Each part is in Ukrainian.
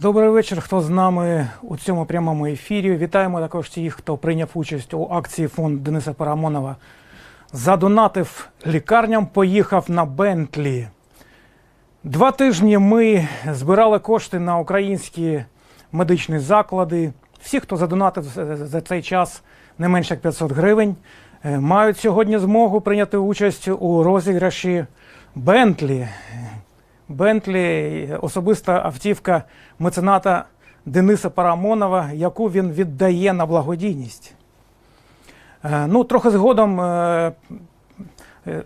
Добрий вечір. Хто з нами у цьому прямому ефірі? Вітаємо також тих, хто прийняв участь у акції фонд Дениса Парамонова. Задонатив лікарням, поїхав на Бентлі. Два тижні ми збирали кошти на українські медичні заклади. Всі, хто задонатив за- цей час не менше як 500 гривень, е, мають сьогодні змогу прийняти участь у розіграші Бентлі. Бентлі особиста автівка мецената Дениса Парамонова, яку він віддає на благодійність. Е, Ну, трохи згодом е, е,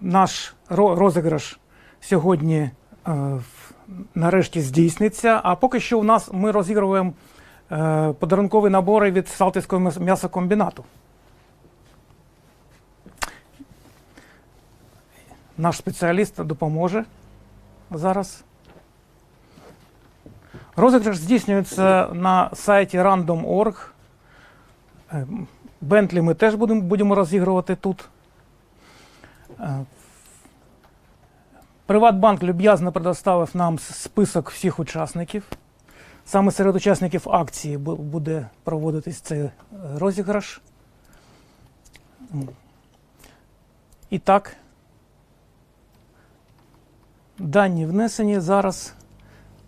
наш розіграш сьогодні нарешті здійсниться. А поки що у нас ми розігруємо подарункові набори від Салтівського м'ясокомбінату. Наш спеціаліст допоможе зараз. Розіграш здійснюється на сайті random.org. Е, Бентлі ми теж будемо, будемо розігрувати тут. Е, Приватбанк люб'язно предоставив нам список всіх учасників. Саме серед учасників акції буде проводитись цей е, розіграш. І так, дані внесені зараз.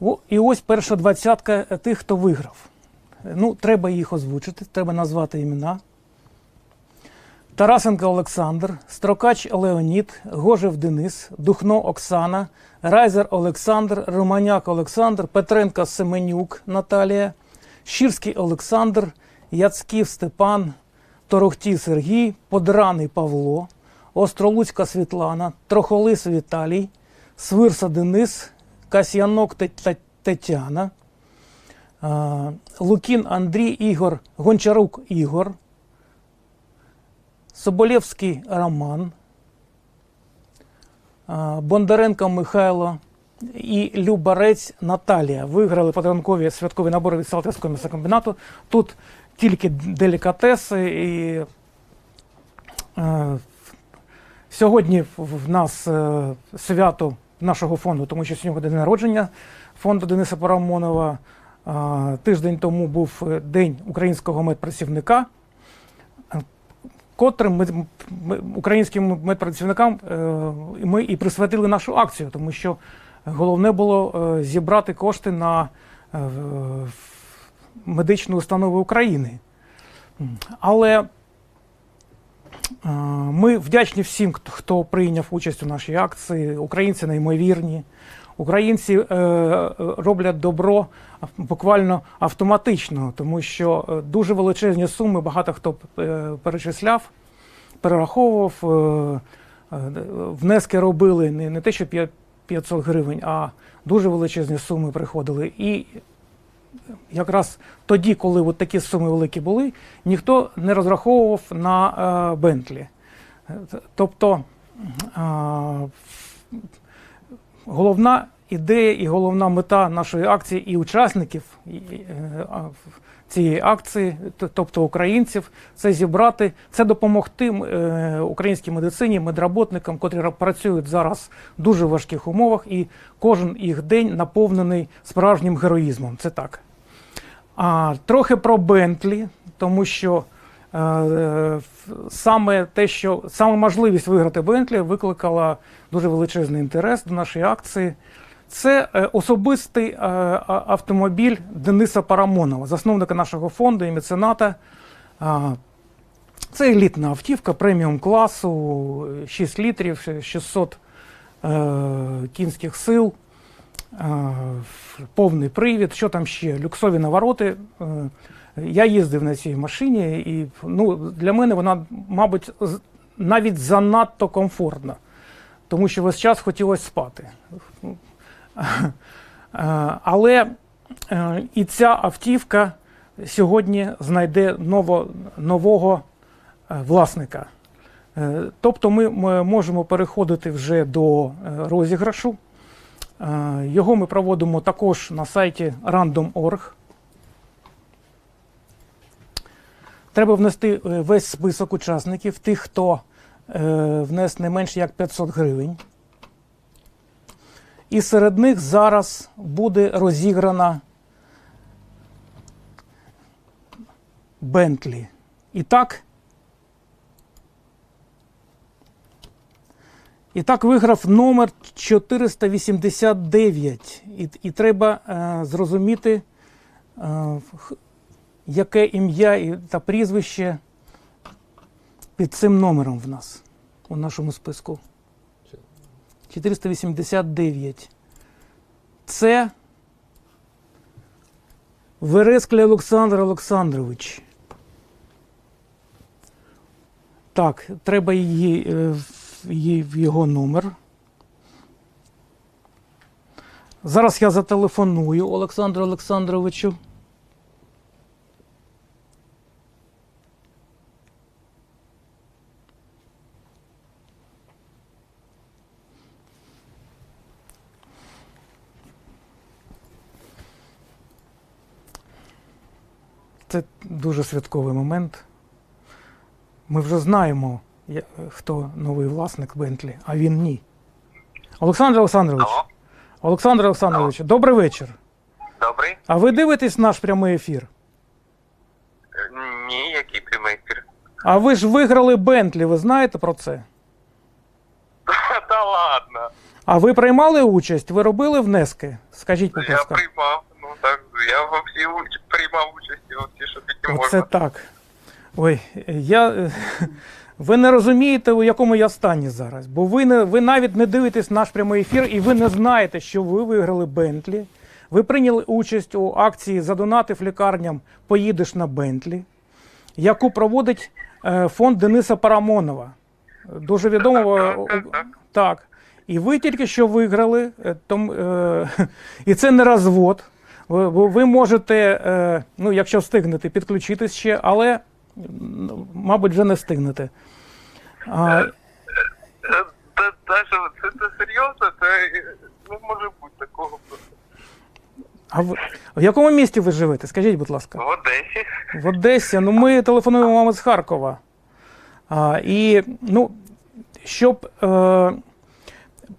О, і ось перша двадцятка тих, хто виграв. Ну, треба їх озвучити, треба назвати імена. Тарасенко Олександр, Строкач Леонід, Гожев Денис, Духно Оксана, Райзер Олександр, Романяк Олександр, Петренко Семенюк Наталія, Щирський Олександр, Яцьків Степан, Торохтій Сергій, Подраний Павло, Остролуцька Світлана, Трохолис Віталій, Свирса Денис, Касьянок Те- Те- Тетяна, Лукін Андрій Ігор, Гончарук Ігор, Соболєвський Роман, Бондаренко Михайло і Любарець Наталія виграли подарункові святкові набори від Салтівського м'ясокомбінату. Тут тільки делікатеси і Сьогодні в- в нас е, свято нашого фонду, тому що сьогодні день народження фонду Дениса Парамонова. Тиждень тому був е, День українського медпрацівника, е, котрим ми, ми українським медпрацівникам е, ми і присвятили нашу акцію, тому що головне було зібрати кошти на медичну установу України. Але Ми вдячні всім, хто- прийняв участь у нашій акції. Українці неймовірні. Українці е, роблять добро буквально автоматично, тому що е, дуже величезні суми багато хто е, перечисляв, перераховував. Внески робили не, не те, що 500 гривень, а дуже величезні суми приходили. І якраз тоді, коли от такі суми великі були, ніхто не розраховував на е, Бентлі. Е, Тобто головна ідея і головна мета нашої акції і учасників е, цієї акції, тобто українців, це зібрати, це допомогти е, українській медицині, медработникам, котрі працюють зараз в дуже важких умовах, і кожен їх день наповнений справжнім героїзмом. Це так. А, трохи про Бентлі, тому що е, саме те, що саме можливість виграти Бентлі викликала дуже величезний інтерес до нашої акції. Це е, особистий е, автомобіль Дениса Парамонова, засновника нашого фонду і мецената. Це елітна автівка преміум класу, 6 літрів, 600 е, кінських сил, повний привід. Що там ще? Люксові навороти. Я їздив на цій машині, і ну, для мене вона, мабуть, навіть занадто комфортна, тому що весь час хотілося спати. Е, Але е, і ця автівка сьогодні знайде ново, нового е, власника. Тобто ми, можемо переходити вже до розіграшу. Його ми проводимо також на сайті random.org. Треба внести весь список учасників, тих, хто внес не менше як 500 гривень. І серед них зараз буде розіграна Бентлі. І так, і так виграв номер 489. І і треба е, зрозуміти, е, яке ім'я та прізвище під цим номером в нас у нашому списку. 489. Це Верескля Олександр Олександрович. Так, треба її, е, її його номер. Зараз я зателефоную Олександру Олександровичу. Це дуже святковий момент. Ми вже знаємо, хто новий власник Бентлі, а він ні. Олександр Олександрович, Алло, Олександр Олександрович, добрий вечір. добрий. А ви дивитесь наш прямий ефір? Е, Ні, який прямий ефір. А ви ж виграли Бентлі, ви знаєте про це? Та ладно. А ви приймали участь? Ви робили внески? Скажіть, будь Я приймав. Ну так, я всі приймав участь Оце можна. так. Ой, я. е, Ви не розумієте, у якому я стані зараз. Бо ви, не, ви навіть не дивитесь наш прямий ефір, і ви не знаєте, що ви виграли Бентлі. Ви прийняли участь у акції Задонатив лікарням Поїдеш на Бентлі, яку проводить е, фонд Дениса Парамонова. Дуже відомого. Так, так. І ви тільки що виграли, е, е, і це не розвод. Ви, ви- можете, е, ну, якщо встигнете, підключитись ще, але, мабуть, вже не встигнете. А, Е, Та, та, що, це, це серйозно? Це е, не може бути такого а в, в якому місті ви живете? Скажіть, будь ласка. В Одесі. В Одесі. Ну, ми телефонуємо вам з Харкова. А, і, ну, щоб е,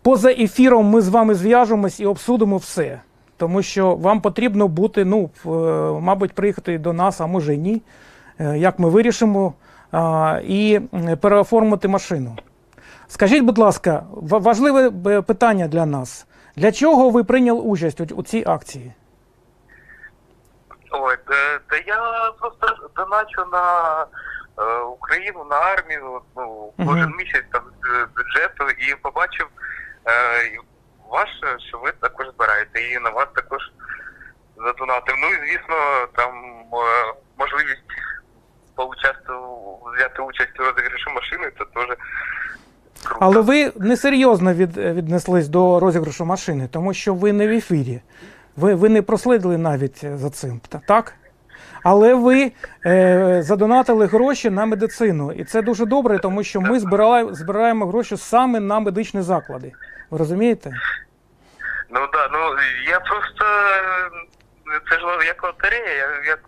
поза ефіром ми з вами зв'яжемось і обсудимо все. Тому що вам потрібно бути, ну, е, мабуть, приїхати до нас, а може ні. Е, як ми вирішимо, і переоформити машину. Скажіть, будь ласка, важливе е, питання для нас. Для чого ви прийняли участь у, цій акції? Ой, та, та я просто доначу на е, Україну, на армію, ну, кожен місяць там з бюджету і побачив е, ваше, що ви також збираєте, і на вас також задонатив. Ну і звісно, там е, можливість взяти участь у розіграші машини, це теж круто. Але ви несерйозно від, віднеслись до розіграшу машини, тому що ви не в ефірі. Ви, ви не прослідили навіть за цим, так? Але ви е, задонатили гроші на медицину. І це дуже добре, тому що ми збирали, збираємо гроші саме на медичні заклади. Ви розумієте? Ну да, ну я просто е, це ж як лотерея, я як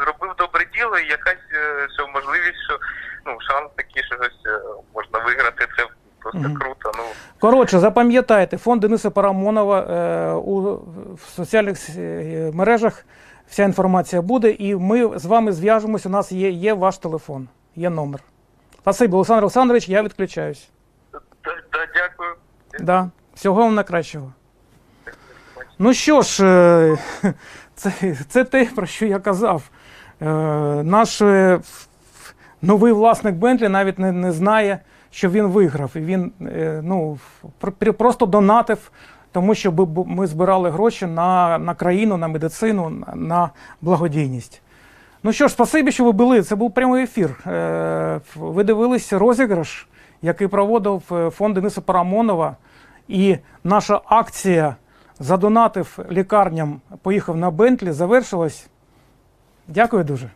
зробив добре діло, і якась е, що можливість, що ну шанс такий, що щось е, можна виграти, це просто Мгм. круто. Ну Коротше, запам'ятайте, фонд Дениса Парамонова е, у в соціальних мережах вся інформація буде, і ми з вами зв'яжемось. У нас є, є ваш телефон, є номер. Спасибі, Олександр Олександрович, я відключаюсь. да, да, дякую. Да. Всього вам найкращого. Ну що ж, е, це, це те, про що я казав. Е, Наш е, новий власник Бентлі навіть не, не знає, що він виграв. І він ну, пр- пр- просто донатив, тому що ми збирали гроші на, на країну, на медицину, на- благодійність. Ну що ж, спасибі, що ви були. Це був прямий ефір. Е, Ви дивилися розіграш, який проводив е, фонд Дениса Парамонова. І наша акція задонатив лікарням, поїхав на Бентлі, завершилась. Дякую дуже.